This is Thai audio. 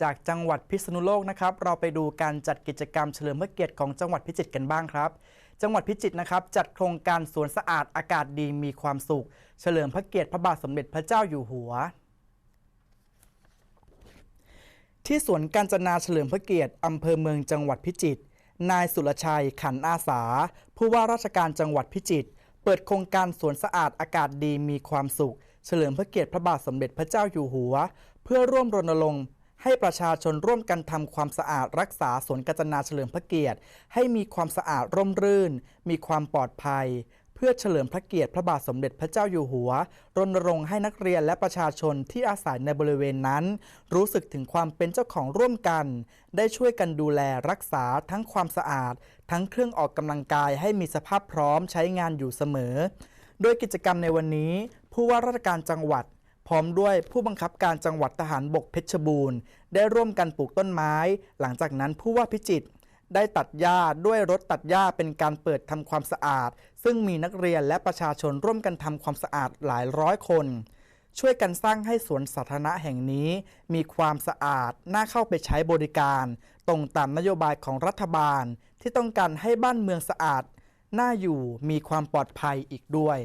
จากจังหวัดพิษณุโลกนะครับ เราไปดูการจัดกิจกรรมเฉลิมพระเกียรติของจังหวัดพิจิตรกันบ้างครับ จังหวัดพิจิตรนะครับ จัดโครงการสวนสะอาดอากาศดีมีความสุข เฉลิมพระเกียรติพระบาทสมเด็จพระเจ้าอยู่หัว ที่สวนกาญจนาเฉลิมพระเกียรติอำเภอเมืองจังหวัดพิจิตรนายสุรชัยขันอาสา ผู้ว่าราชการจังหวัดพิจิตรเปิดโครงการสวนสะอาดอากาศดีมีความสุข เฉลิมพระเกียรติพระบาทสมเด็จพระเจ้าอยู่หัว เพื่อร่วมรณรงค์ ให้ประชาชนร่วมกันทำความสะอาดรักษาสวนกาญจนาเฉลิมพระเกียรติ ให้มีความสะอาดร่มรื่น มีความปลอดภัย เพื่อเฉลิมพระเกียรติพระบาทสมเด็จพระเจ้าอยู่หัว รณรงค์ให้นักเรียนและประชาชนที่อาศัยในบริเวณนั้น รู้สึกถึงความเป็นเจ้าของร่วมกัน ได้ช่วยกันดูแลรักษาทั้งความสะอาด ทั้งเครื่องออกกำลังกายให้มีสภาพพร้อมใช้งานอยู่เสมอ โดยกิจกรรมในวันนี้ ผู้ว่าราชการจังหวัด พร้อมด้วยผู้บังคับการจังหวัดทหารบกเพชรบูรณ์ ได้ร่วมกันปลูกต้นไม้ หลังจากนั้นผู้ว่าพิจิตรได้ตัดหญ้าด้วยรถตัดหญ้าเป็นการเปิดทำความสะอาด ซึ่งมีนักเรียนและประชาชนร่วมกันทำความสะอาดหลายร้อยคน ช่วยกันสร้างให้สวนสาธารณะแห่งนี้ มีความสะอาดน่าเข้าไปใช้บริการ ตรงตามนโยบายของรัฐบาล ที่ต้องการให้บ้านเมืองสะอาดน่าอยู่มีความปลอดภัยอีกด้วย